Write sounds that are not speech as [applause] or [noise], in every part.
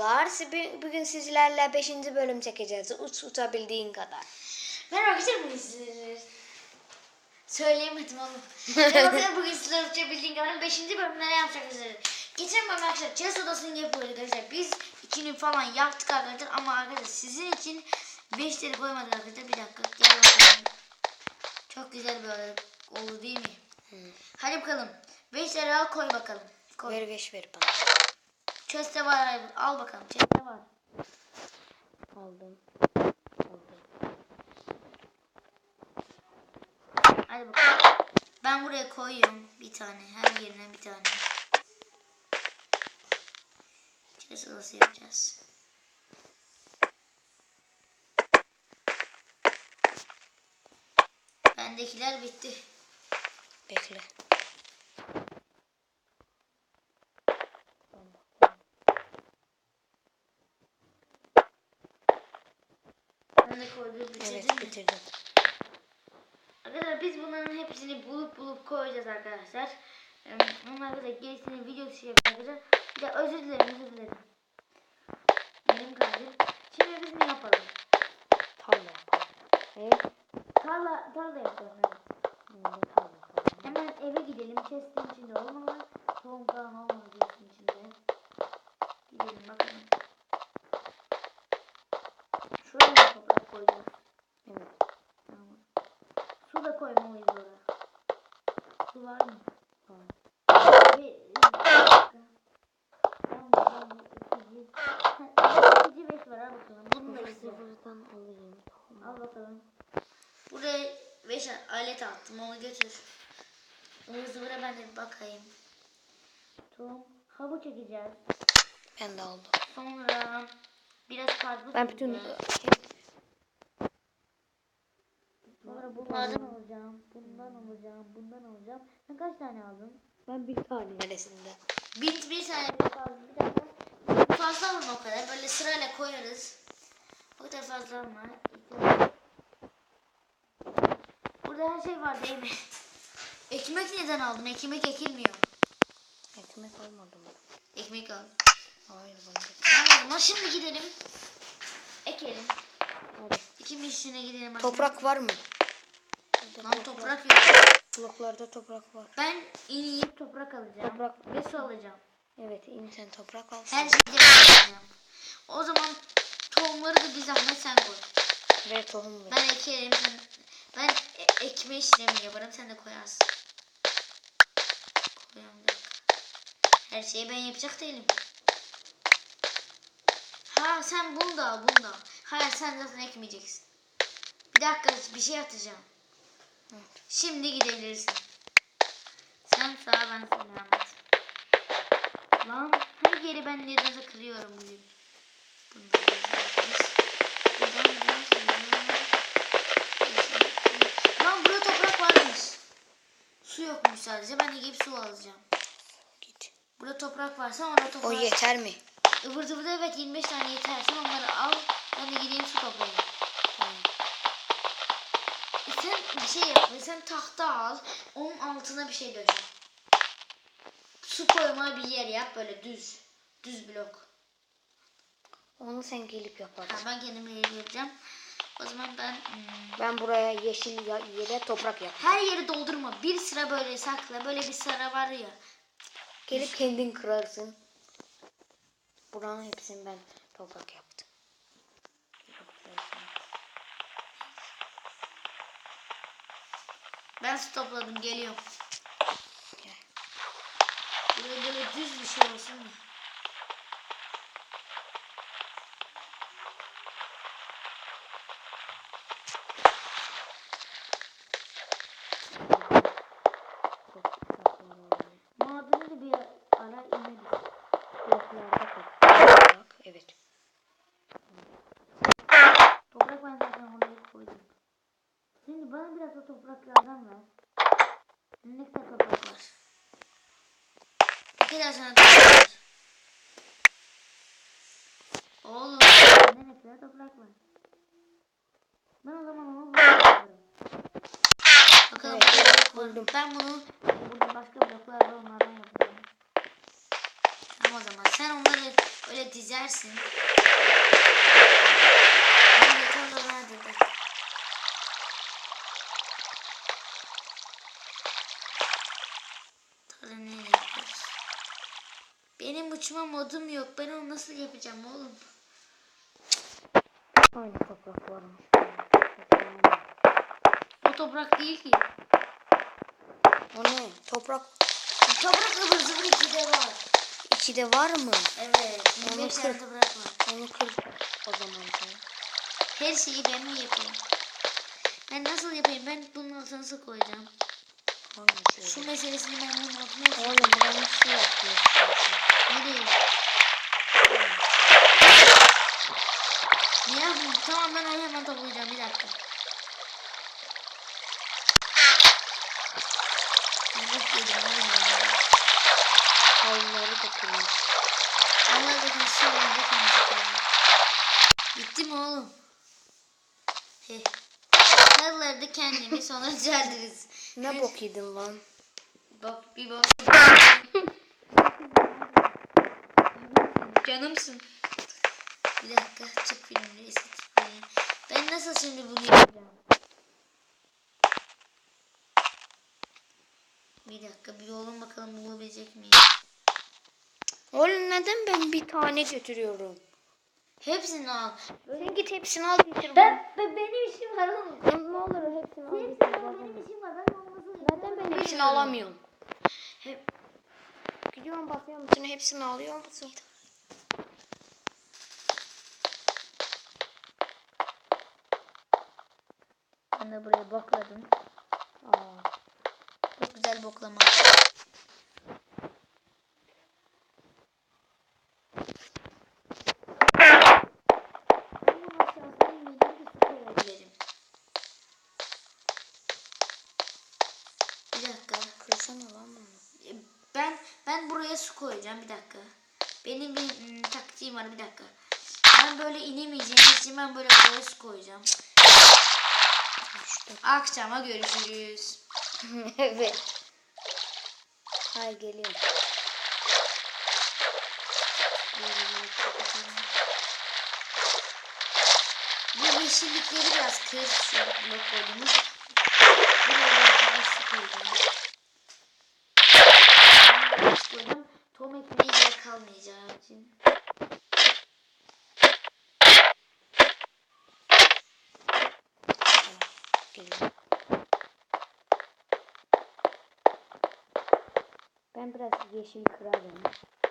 arkadaşlar. Bugün sizlerle 5. bölüm çekeceğiz. Uç uçabildiğin kadar. Merhaba arkadaşlar bugün sizlere söyleyemedim oğlum. [laughs] Merhaba arkadaşlar bugün sizlere uçabildiğin kadar 5. bölümde ne yapacağız sizlere? Geçen bölüm arkadaşlar chess odasını yapıyoruz arkadaşlar. Biz ikini falan yaptık arkadaşlar ama arkadaşlar sizin için 5'leri koymadık arkadaşlar. Bir dakika gel bakalım. Çok güzel bir oda oldu değil mi? Hadi bakalım. 5'leri al koy bakalım. Koy. Ver beş ver bana. Chest'te var. Al bakalım. Chest'te var. Aldım. Aldım. Hadi bakalım. Ben buraya koyuyorum bir tane. Her yerine bir tane. Chest odası yapacağız. Bendekiler bitti. Bekle. Ben de koydum bitirdim. Evet bitirdim. Arkadaşlar biz bunların hepsini bulup bulup koyacağız arkadaşlar. Onlar da gerisini video yapacağız arkadaşlar. Bir de özür dilerim özür dilerim. Benim kalbim. Şimdi biz ne yapalım? Tarla yapalım. Evet. Tarla, tarla yapalım. Evet. Tarla yapalım. Hemen eve gidelim. Chest'in içinde olmalı. Tohum falan olmalı chest'in içinde. Gidelim bakalım. Şuraya toprak koyacağız? Evet. Tamam. Su da koymalıyız oraya. Su var mı? Tamam. Bir dakika. İkinci. Beş var al bakalım. Bunu da istiyorum. Sıfırdan alayım. Al bakalım. Buraya beş alet attım onu götür. Ivır zıvıra ben de bir bakayım. Tohum. Havuç çekeceğiz. Ben de aldım. Sonra biraz karpuz Ben bütün çekeceğiz. Sonra bunlardan alacağım. Bundan alacağım. Bundan alacağım. Sen kaç tane aldın? ben bir tane neresinde? Bir, bir tane bir fazla. Bir dakika. Fazla alma o kadar. Böyle sırayla koyarız. O kadar fazla alma. Burada her şey var değil mi? Ekmek neden aldın? Ekmek ekilmiyor. Ekmek almadım. Ekmek al. Hayır bana. Tamam o zaman şimdi gidelim. Ekelim. Hadi. İkimiz işine gidelim. hadi. Toprak var mı? Lan toprak yok. Bloklarda toprak var. Ben ineyim toprak alacağım. Toprak. Ve su alacağım. Evet in sen toprak al. Her şeyi alacağım. O zaman tohumları da bir zahmet sen koy. Ver tohum ver. Ben ekerim. Sen, ben e- ekmeği işlemi yaparım. Sen de koyarsın. Koyalım. Her şeyi ben yapacak değilim. Ha sen bunu da al bunu da al. Hayır sen zaten ekmeyeceksin. Bir dakika bir şey atacağım. Evet. Şimdi gidebilirsin. Sen sağa ben sola Ahmet. Lan her yeri ben nedense kırıyorum bugün. Da buradan şöyle. Lan burada toprak varmış. Su yokmuş sadece. Ben de gidip su alacağım. Git. Burada toprak varsa orada toprak. O yeter mi? Ivır zıvırda evet 25 tane yeter. Sen onları al. Ben de gideyim su toplayayım. Tamam. E sen bir şey yap. Sen tahta al. Onun altına bir şey dök. Su koyma bir yer yap böyle düz. Düz blok. Onu sen gelip yaparsın. Ha, ben kendim yeri yapacağım. O zaman ben hmm, Ben buraya yeşil yere toprak yap. her yeri doldurma. Bir sıra böyle sakla. Böyle bir sıra var ya. Gelip kendin kırarsın. Buranın hepsini ben toprak yaptım. Ben su topladım geliyorum. Gel. Böyle böyle düz bir şey olsun mu? Madeni de bir ara ineriz. Bloklarda toprak. Evet. Toprak ben zaten oraya koydum. Şimdi bana biraz o topraklardan ver. Ne kadar toprak var? Var. Oğlum bende ne kadar toprak var? Ben o zaman onu buluyorum. Bakalım Evet, buldum. Ben bunu burada başka bloklar var onlardan yapacağım. o zaman. Sen onları öyle dizersin. Ben de tam da nerede de. Tarla neyle yapıyoruz? Benim uçma modum yok. Ben onu nasıl yapacağım oğlum? Aynı toprak varmış. O toprak değil ki. O ne? Toprak Toprak ıvır zıvır ikide var. içi var mı? Evet. Onu 25 tane kır. var. Onu kır o zaman. Her şeyi ben mi yapayım? Ben nasıl yapayım? Ben altına nasıl koyacağım? Hangi Şu şey? meselesini ben bunun altına nasıl Oğlum ben bir şey yapıyorsun. Nereye? Ne yapayım? Tamam ben onu hemen toplayacağım. Bir dakika. Yumruk yedim oğlum ben. Hayları da kırmış. Allah zaten şu oyunda kendisi Bitti mi oğlum? Heh. Halıları da kendimi sonra [laughs] düzeltiriz. Ne bok yedin lan? Bak bir bak. Canımsın. Bir dakika çık filmleri estetik Ben nasıl şimdi bunu yapacağım? Bir dakika bir yolun bakalım bulabilecek miyim? Oğlum neden ben bir tane götürüyorum? Hepsini al. Sen git hepsini al getir. Ben, ben benim işim var oğlum. ne olur hepsini al. Hepsini al benim işim. Ben hepsini alamıyorum? Hep, Gidiyorum bakıyorum üstüne hepsini alıyor musun? ben de buraya bokladım. Aa. Çok güzel boklama. Bunun aşağısına inmeyeceğim ki su koyabilirim. Bir Kırsana lan bunu. E, Ben ben buraya su koyacağım bir dakika. Benim bir mm, taktiğim var bir dakika. Ben böyle inemeyeceğim için ben böyle buraya su koyacağım. İşte. Akşama görüşürüz. evet. Hayır kapatalım. Bu yeşillikleri biraz kır şu blok koyduğumuz. Buraya bir su koyacağım. Geliyorum. Ben biraz yeşil kırarım.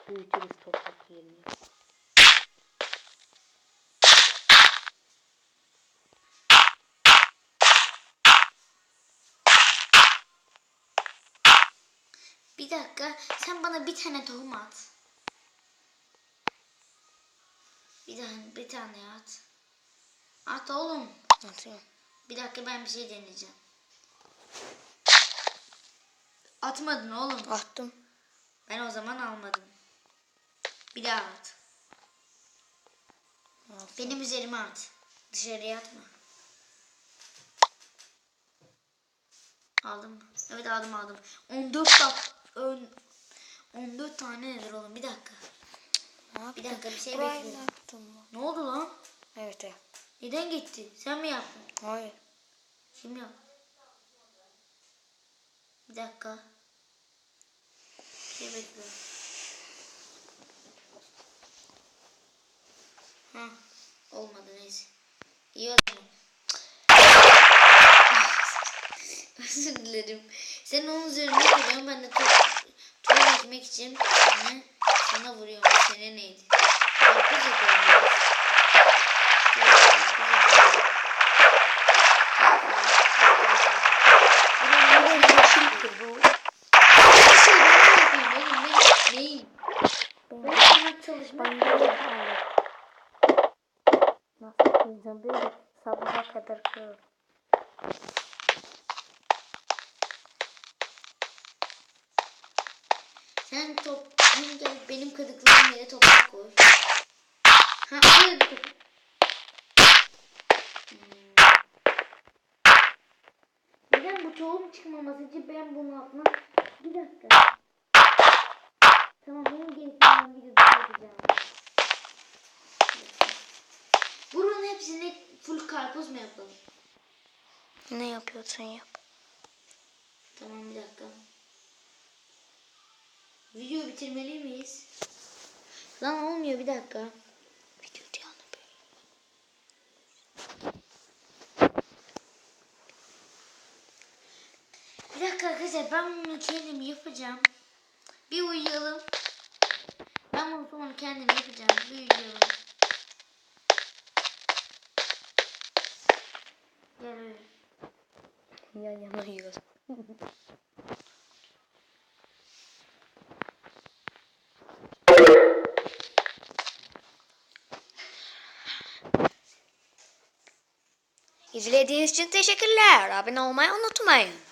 Büyütürüz toprak yerini. Bir dakika sen bana bir tane tohum at. Bir tane, bir tane at. At oğlum. Atıyorum. Bir dakika ben bir şey deneyeceğim. Atmadın oğlum. Attım. Ben o zaman almadım. Bir daha at. Attım. Benim üzerime at. Dışarıya atma. Aldım mı? Evet aldım aldım. 14 dak ön 14 tane nedir oğlum? Bir dakika. Ne yaptın? Bir dakika, bir şey Burayı bekliyorum. ne yaptın? Ne oldu lan? Evet evet. Neden gitti? Sen mi yaptın? Hayır. Kim yaptı? Bir dakika. Bir şey bekliyorum. Ha, olmadı neyse. İyi o zaman. [laughs] Özür dilerim. Sen onun üzerine koyuyorsun. Ben de top, ekmek için sana, sana vuruyorum. Sene neydi? Karpuz yapıyorum biraz. Evet, karpuz yapıyorum. Buraya yeşil kır bu. Nasıl ben ne yapayım oğlum? Ben neyim? Ben sana çalışmak Ben böyle kaldım. Nasıl kıracağım böyle sabaha kadar kır. Sen top, gel benim kadıklarım yere toprak koy. Ha, oraya da top. Hmm. Neden bu tohum çıkmaması için ben bunu atmak? Bir dakika. Tamam bunu getireceğim videoda. Hepsini full karpuz mu yapalım? Ne yapıyorsun yap. Tamam bir dakika. Video bitirmeli miyiz? Lan olmuyor bir dakika. Video canlı Bir dakika arkadaşlar ben bunu kendim yapacağım. Bir uyuyalım. Ben bunu kendim yapacağım. Bir uyuyalım. Ja, ja, que ich was. İzlediğiniz için teşekkürler. Abone olmayı unutmayın.